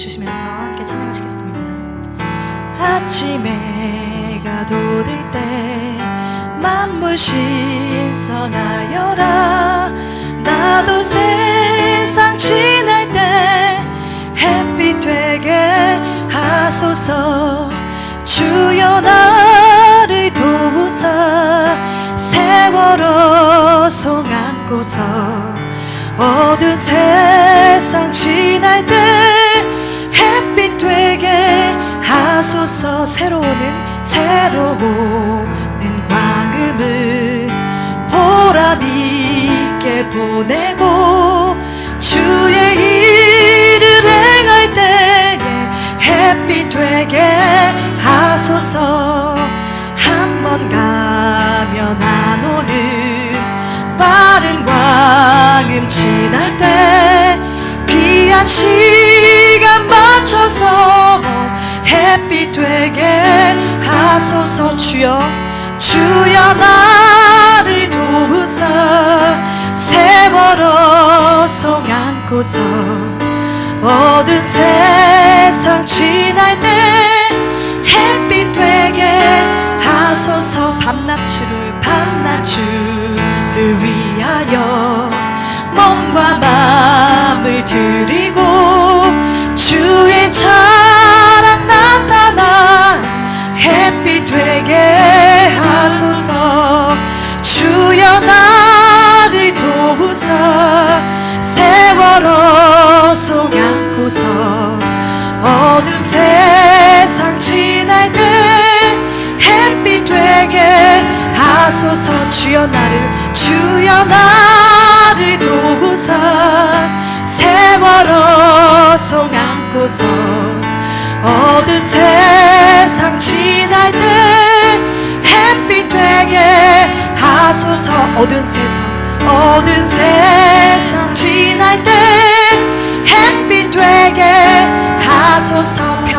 주시면서 함께 찬양하시겠습니다. 아침에 가도 될 때 만물 신선하여라. 나도 세상 지날 때 햇빛 되게 하소서. 주여 나를 도우사. 세월호 송 안고서. 어두운 세상 지날 때 햇빛 되게 하소서 새로우는 새로우는 광음을 보람 있게 보내고 주의 일을 행할 때에 햇빛 되게 하소서. 한 번 가면 안 오는 빠른 광음 지날 때 귀한 시 간 맞춰서 햇빛 되게 하소서 주여. 주여 나를 도우사. 세월호 송 안고서 어두운 세상 지날 때 햇빛 되게 하소서 밤낮주를 밤낮주를 위하여 몸과 마음 하소서 주여 나를 주여 나를 도우사. 세월호 송 안고서 어두운 세상 지날 때 햇빛 되게 하소서. 어두운 세상 어두운 세상 지날 때 햇빛 되게 하소서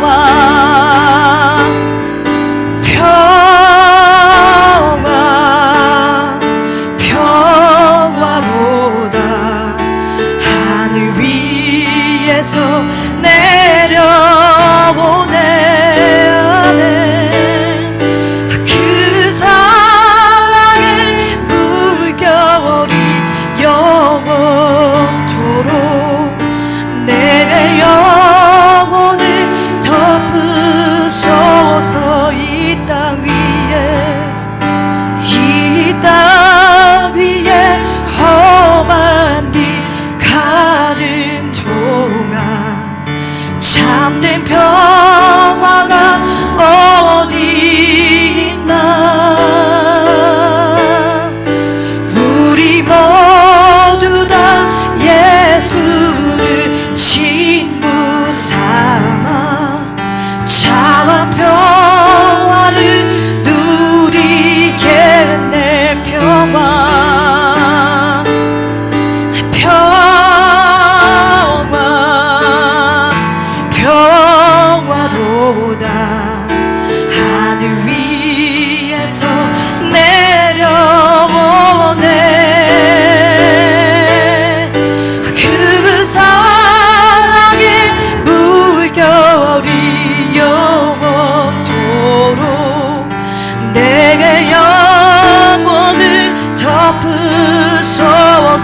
Power.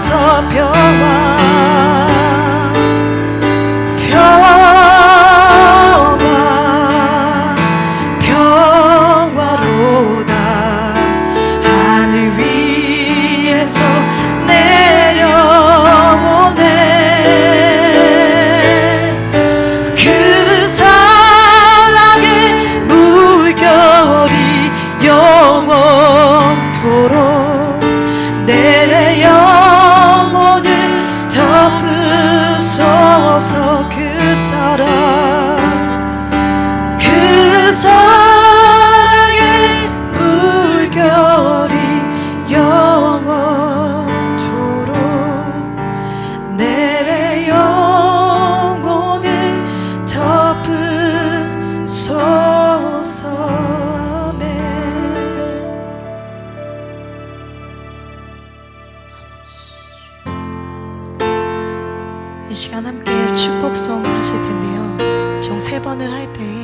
서평 총세 번을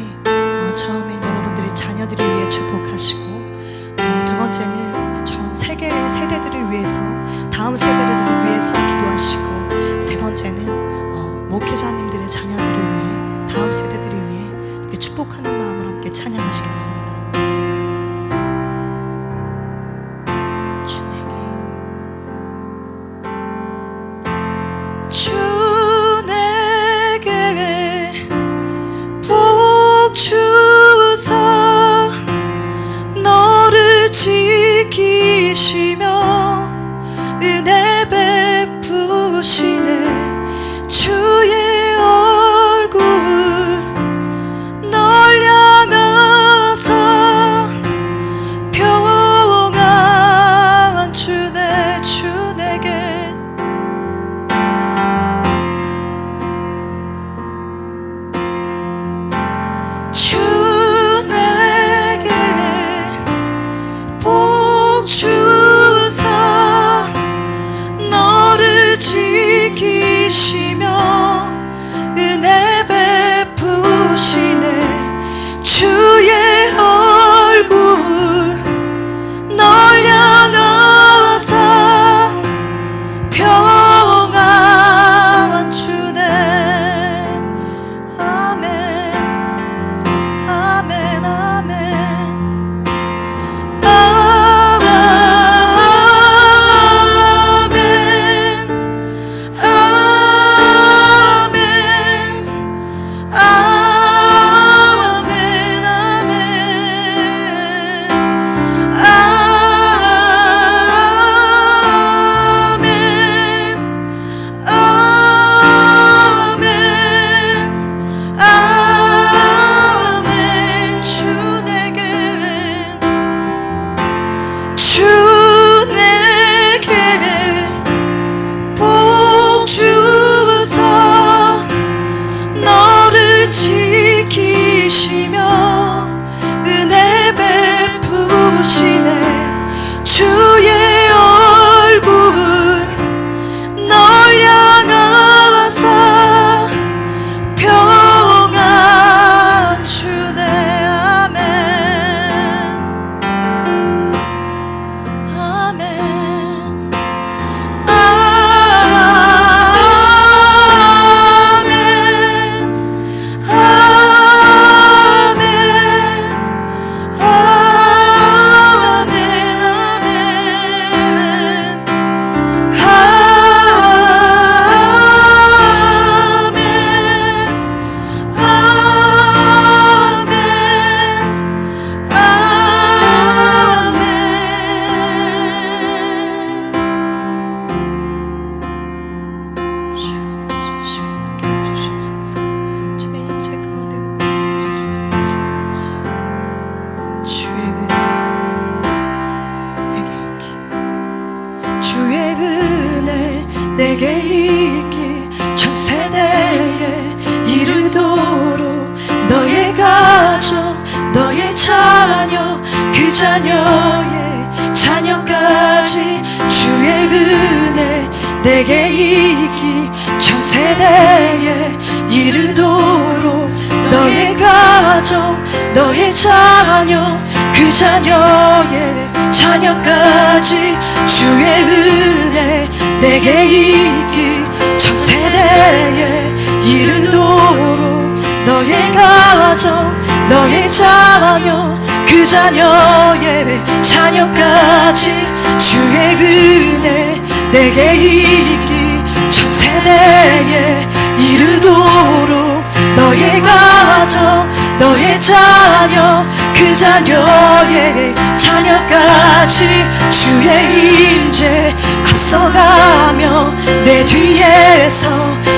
내게 있기 전 세대에 이르도록 너의 가정 너의 자녀 그 자녀의 자녀까지 주의 은혜 내게 있기 전 세대에 이르도록 너의 가정 너의 자녀 그 자녀의 자녀까지 주의 은혜 내게 있기 전 세대에 이르도록 너의 가정 너의 자녀 그 자녀의 자녀까지 주의 임재 앞서가며 내 뒤에서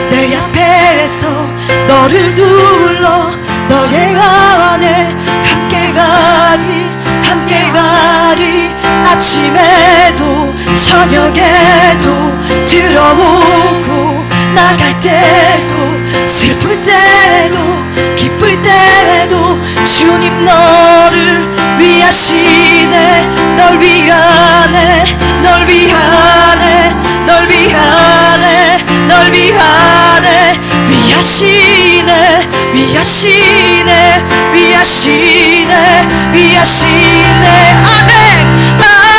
내 앞에서 너를 둘러 너의 안에 함께 가리 함께 가리 아침에도 저녁에도 들어오고 나갈 때도 슬플 때도 기쁠 때도 주님 너를 위하시네. 널 위하네. 널 위하네. 널 위하네. 널 위하네. 위하시네 위 하시네 위하시네 위하시네. 아멘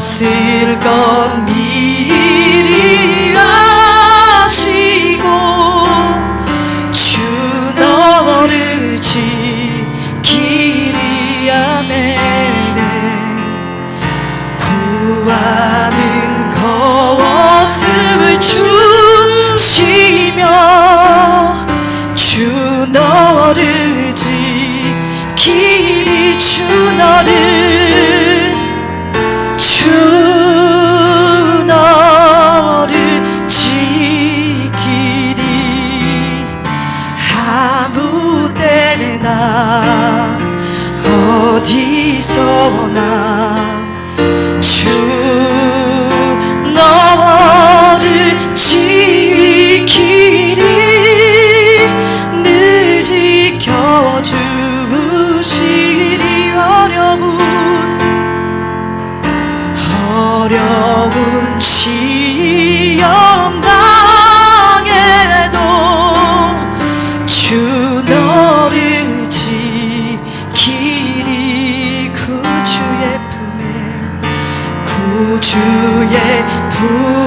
silgan bir 주의 품